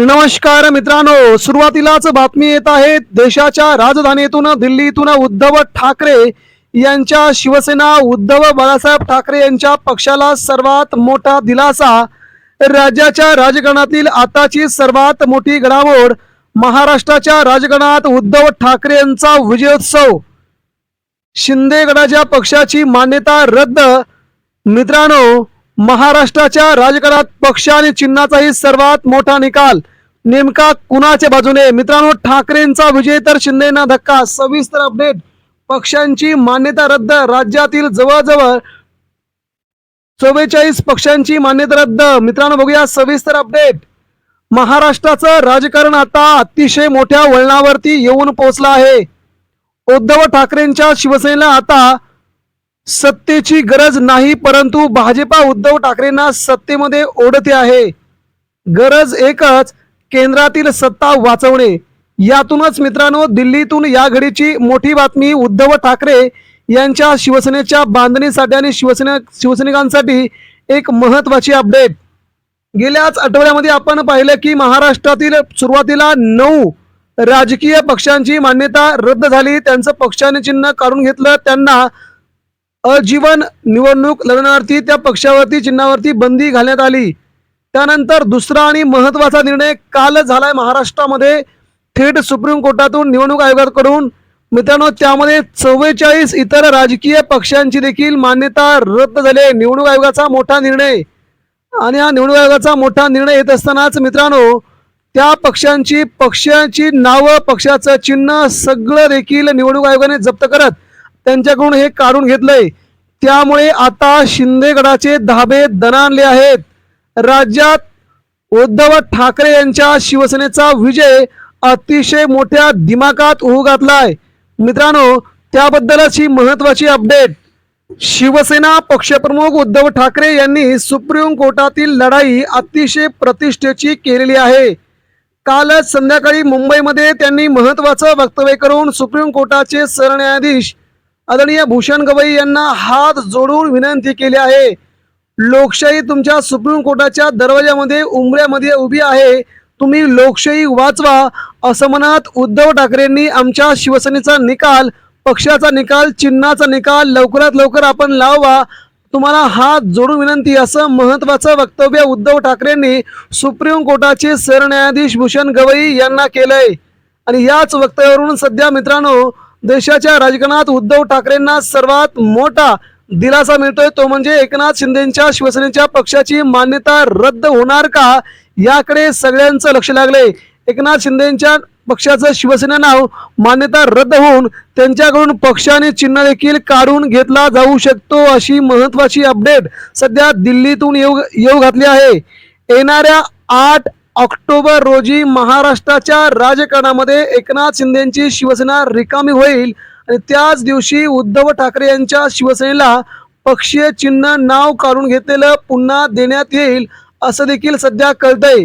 नमस्कार मित्रांनो सुरुवातीलाच बातमी येत आहे देशाच्या राजधानीतून दिल्लीतून उद्धव ठाकरे यांच्या शिवसेना उद्धव बाळासाहेब ठाकरे यांच्या पक्षाला सर्वात मोठा दिलासा. राज्याच्या राजकारणातील आताची सर्वात मोठी घडामोड महाराष्ट्राच्या राजकारणात उद्धव ठाकरे यांचा विजयोत्सव. शिंदे गडाच्या पक्षाची मान्यता रद्द. मित्रांनो महाराष्ट्राच्या राजकारणात पक्ष आणि चिन्हाचाही सर्वात मोठा निकाल. नेमका कुणाच्या बाजूने? मित्रांनो ठाकरेंचा विजय तर शिंदेना धक्का. सविस्तर अपडेट. पक्षांची मान्यता रद्द. राज्यातील जवळजवळ चव्वेचाळीस पक्षांची मान्यता रद्द. मित्रांनो बघूया सविस्तर अपडेट. महाराष्ट्राचं राजकारण आता अतिशय मोठ्या वळणावरती येऊन पोहोचलं आहे. उद्धव ठाकरेंच्या शिवसेनेला आता सत्तेची गरज नाही परंतु भाजपा उद्धव ठाकरेंना सत्तेमध्ये ओढते आहे. गरज एकच केंद्रातील सत्ता वाचवणे. यातूनच मित्रांनो दिल्लीतून या घडीची मोठी बातमी उद्धव ठाकरे यांच्या शिवसेनेच्या बांधणीसाठी आणि शिवसेना शिवसैनिकांसाठी एक महत्वाची अपडेट गेल्याच आठवड्यामध्ये आपण पाहिलं की महाराष्ट्रातील सुरुवातीला नऊ राजकीय पक्षांची मान्यता रद्द झाली. त्यांचं पक्षाने चिन्ह काढून घेतलं. त्यांना अजीवन निवडणूक लढवण्यावरती त्या पक्षावरती चिन्हावरती बंदी घालण्यात आली. त्यानंतर दुसरा आणि महत्त्वाचा निर्णय काल झालाय महाराष्ट्रामध्ये. थेट सुप्रीम कोर्टातून निवडणूक आयोगाकडून. मित्रांनो त्यामध्ये चव्वेचाळीस इतर राजकीय पक्षांची देखील मान्यता रद्द झाली आहे. निवडणूक आयोगाचा मोठा निर्णय. आणि हा निवडणूक आयोगाचा मोठा निर्णय येत असतानाच मित्रांनो त्या पक्षांची पक्षाची नावं पक्षाचं चिन्ह सगळं देखील निवडणूक आयोगाने जप्त करत त्यांच्याकडून हे काढून घेतलंय. त्यामुळे आता शिंदेगडाचे धाबे दणाणले आहेत. राज्यात उद्धव ठाकरे यांच्या शिवसेनेचा विजय अतिशय मोठ्या दिमाकात उभू घातलाय. मित्रांनो त्याबद्दलच ही महत्वाची अपडेट. शिवसेना पक्षप्रमुख उद्धव ठाकरे यांनी सुप्रीम कोर्टातील लढाई अतिशय प्रतिष्ठेची केलेली आहे. कालच संध्याकाळी मुंबईमध्ये त्यांनी महत्वाचं वक्तव्य करून सुप्रीम कोर्टाचे सरन्यायाधीश आदरणीय भूषण गवई यांना हात जोडून विनंती केली आहे. लोकशाही तुमच्या सुप्रीम कोर्टाच्या दरवाजामध्ये उमऱ्यामध्ये उभी आहे. तुम्ही लोकशाही वाचवा असं म्हणत उद्धव ठाकरेंनी आमच्या शिवसेनेचा निकाल पक्षाचा निकाल चिन्हाचा निकाल लवकरात लवकर आपण लावा. तुम्हाला हात जोडून विनंती असं महत्वाचं वक्तव्य उद्धव ठाकरेंनी सुप्रीम कोर्टाचे सरन्यायाधीश भूषण गवई यांना केलंय. आणि याच वक्तव्यावरून सध्या मित्रांनो देशाच्या राजकारणात उद्धव ठाकरेंना सर्वात मोठा दिलासा मिळतोय तो म्हणजे एकनाथ शिंदेच्या शिवसेनेच्या पक्षाची मान्यता रद्द होणार का? याकडे सगळ्यांचं लक्ष लागले एकनाथ शिंदेच्या पक्षाचं शिवसेना नाव मान्यता रद्द होऊन त्यांच्याकडून पक्षाने चिन्ह देखील काढून घेतला जाऊ शकतो अशी महत्वाची अपडेट सध्या दिल्लीतून येऊ येऊ घातली आहे. येणाऱ्या आठ ऑक्टोबर रोजी महाराष्ट्राच्या राजकारणामध्ये एकनाथ शिंदेची शिवसेना रिकामी होईल आणि त्याच दिवशी उद्धव ठाकरे यांच्या शिवसेनेला पक्षीय चिन्ह नाव काढून घेतलेलं पुन्हा देण्यात येईल असं देखील सध्या कळतंय.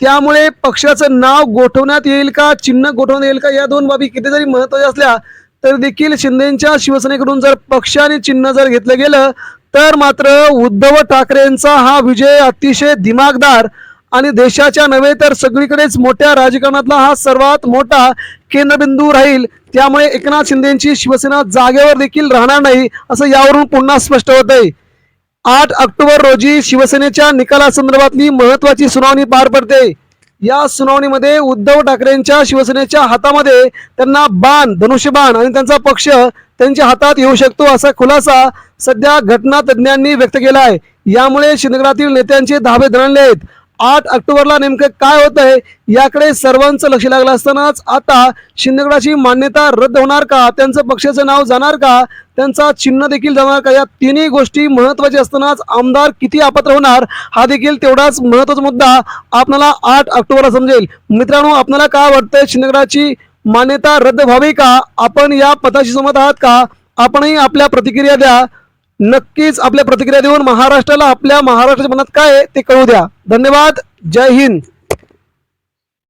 त्यामुळे पक्षाचं नाव गोठवण्यात येईल का चिन्ह गोठवण्यात येईल का या दोन बाबी किती जरी महत्त्वाच्या असल्या तर देखील शिंदेच्या शिवसेनेकडून जर पक्ष आणि चिन्ह जर घेतलं गेलं तर मात्र उद्धव ठाकरेंचा हा विजय अतिशय दिमागदार आणि देशाच्या नव्हे तर सगळीकडेच मोठ्या राजकारणातला हा सर्वात मोठा केंद्रबिंदू राहील. त्यामुळे एकनाथ शिंदेची शिवसेना जागेवर देखील राहणार नाही असं यावरून पुन्हा स्पष्ट होत आहे आठ ऑक्टोबर रोजी शिवसेनेच्या निकालासंदर्भातली महत्वाची सुनावणी पार पडते. या सुनावणीमध्ये उद्धव ठाकरेंच्या शिवसेनेच्या हातामध्ये त्यांना बाण धनुष्यबाण आणि त्यांचा पक्ष त्यांच्या हातात येऊ शकतो असा खुलासा सध्या घटना तज्ज्ञांनी व्यक्त केला आहे यामुळे शिंदगडातील नेत्यांचे धाबे धरणले आहेत आठ ऑक्टोबरला नेमकं काय होत आहे याकडे सर्वांचं लक्ष लागलं असतानाच आता शिंदेगडाची मान्यता रद्द होणार का? त्यांचं पक्षाचं नाव जाणार का? त्यांचा चिन्ह देखील जाणार का? या तिन्ही गोष्टी महत्त्वाच्या असतानाच आमदार किती अपात्र होणार? हा देखील तेवढाच महत्त्वाचा मुद्दा आपल्याला आठ ऑक्टोबरला समजेल. मित्रांनो आपल्याला काय वाटतंय? शिंदेगडाची मान्यता रद्द व्हावी का? आपण या पदाशी सहमत आहात का? आपणही आपल्या प्रतिक्रिया द्या. नक्कीच आपल्या प्रतिक्रिया देऊन महाराष्ट्राला आपल्या महाराष्ट्राच्या मनात काय आहे ते कळू द्या. धन्यवाद. जय हिंद.